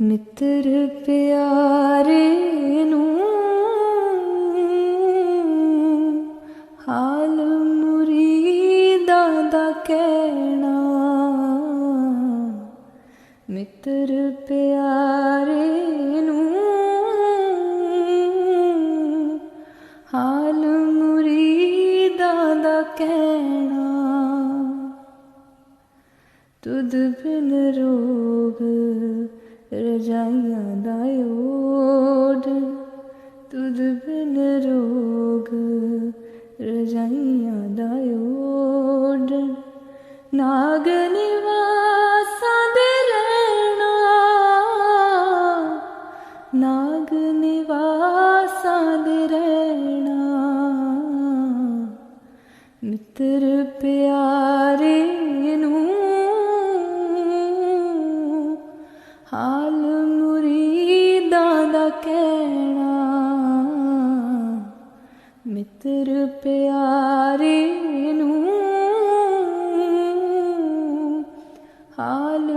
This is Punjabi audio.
ਮਿੱਤਰ ਪਿਆਰੇ ਨੂੰ ਹਾਲ ਮੁਰੀਦਾਂ ਦਾ ਕਹਿਣਾ। ਮਿੱਤਰ ਪਿਆਰੇ ਨੂੰ ਹਾਲ ਮੁਰੀਦਾਂ ਦਾ ਕਹਿਣਾ। ਤੁਧ ਬਿਨ ਰੋਗ ਰਜਾਈਆਂ ਦਾ ਓਡ ਤੁਧ ਬਿਨ ਰੋਗ ਰਜਾਈਆਂ ਦਾ ਓਡ ਨਾਗ ਨਿਵਾਸਾਂ ਦੇ ਰਹਿਣਾ, ਨਾਗ ਨਿਵਾਸਾਂ ਦੇ ਰਹਿਣਾ। ਮਿੱਤਰ ਪਿਆਰੇ ਨੂੰ मित्र प्यारे नू हाल